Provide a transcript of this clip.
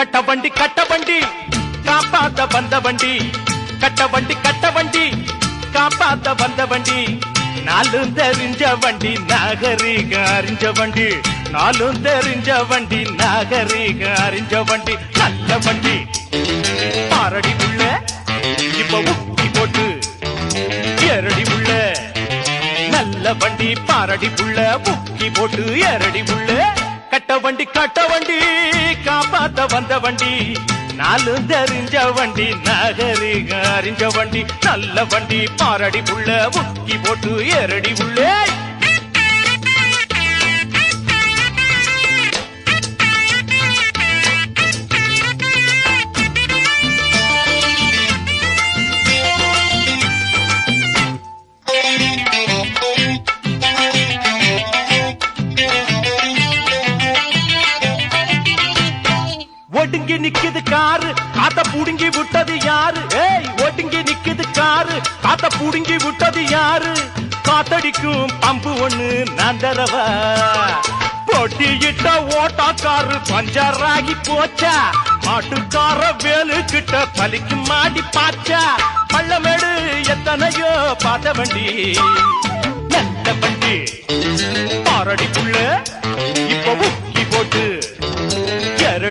கட்ட வண்டி கட்ட வண்டி. காப்பாத்த வந்த வண்டி கட்ட வண்டி கட்ட வண்டி. காப்பாத்த வந்த வண்டி. நாலும் தெரிஞ்ச வண்டி நாகரிக அறிஞ்ச வண்டி. நாலும் தெரிஞ்ச வண்டி நாகரிக அறிஞ்ச வண்டி. நல்ல வண்டி. பாரடி உள்ள இப்ப உக்கி போட்டு. ஏரடி உள்ள நல்ல வண்டி பாரடி புள்ள புக்கி போட்டு. ஏரடி புள்ள கட்ட வண்டி கட்ட வண்டி. காப்பாத்த வந்த வண்டி நாலு தெரிஞ்ச வண்டி நகரிக அறிஞ்ச வண்டி நல்ல வண்டி பாரடி புள்ள முக்கி போட்டு ஏரடி உள்ளே. ஒடுங்கி நிக்குது காரு. காத்த புடுங்கி விட்டது யாரு? ஏய் ஓட்டுங்கி நிக்குது காரு. காத்த புடுங்கி விட்டது யாரு? காத்தடிக்கும் பம்பு ஒண்ணு நான் தரவா போட்டியிட்ட ஓட்டாக்காரு பஞ்சராகி போச்சா. மாட்டுக்கார வேலு கிட்ட பலிக்கு மாடி பாச்சா. பள்ளமேடு எத்தனையோ பார்த்த வண்டி.